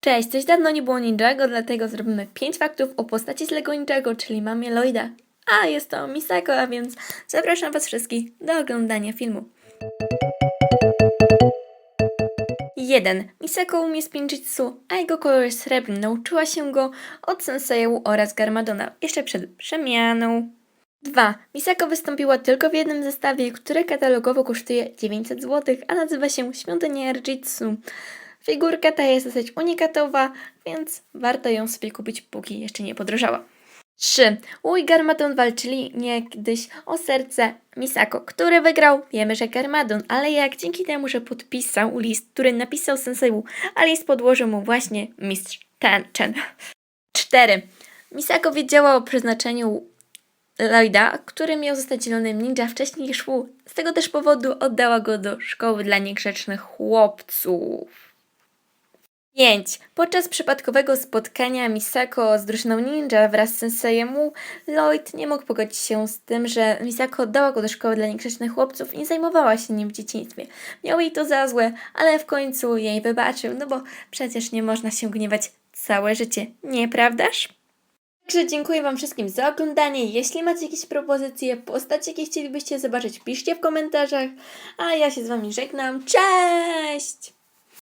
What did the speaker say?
Cześć, coś dawno nie było Ninjago, dlatego zrobimy 5 faktów o postaci z Lego Ninjago, czyli mamie Lloyda. A jest to Misako, a więc zapraszam Was wszystkich do oglądania filmu. 1. Misako umie spinjitsu, a jego kolor jest srebrny. Nauczyła się go od Senseju oraz Garmadona, jeszcze przed przemianą. 2. Misako wystąpiła tylko w jednym zestawie, które katalogowo kosztuje 900 zł, a nazywa się Świątynia Erjitsu. Figurka ta jest dosyć unikatowa, więc warto ją sobie kupić, póki jeszcze nie podrożała. 3. Wu i Garmadon walczyli niegdyś o serce Misako, który wygrał. Wiemy, że Garmadon, ale jak dzięki temu, że podpisał list, który napisał Sensei Wu, a list podłożył mu właśnie mistrz Ten Chen. 4. Misako wiedziała o przeznaczeniu Lloyda, który miał zostać zielonym ninja wcześniej niż Wu. Z tego też powodu oddała go do szkoły dla niegrzecznych chłopców. 5. Podczas przypadkowego spotkania Misako z drużyną ninja wraz z Sensejem Wu, Lloyd nie mógł pogodzić się z tym, że Misako oddała go do szkoły dla niegrzecznych chłopców i zajmowała się nim w dzieciństwie. Miał jej to za złe, ale w końcu jej wybaczył, no bo przecież nie można się gniewać całe życie, nieprawdaż? Także dziękuję Wam wszystkim za oglądanie. Jeśli macie jakieś propozycje, postacie, jakie chcielibyście zobaczyć, piszcie w komentarzach. A ja się z Wami żegnam. Cześć!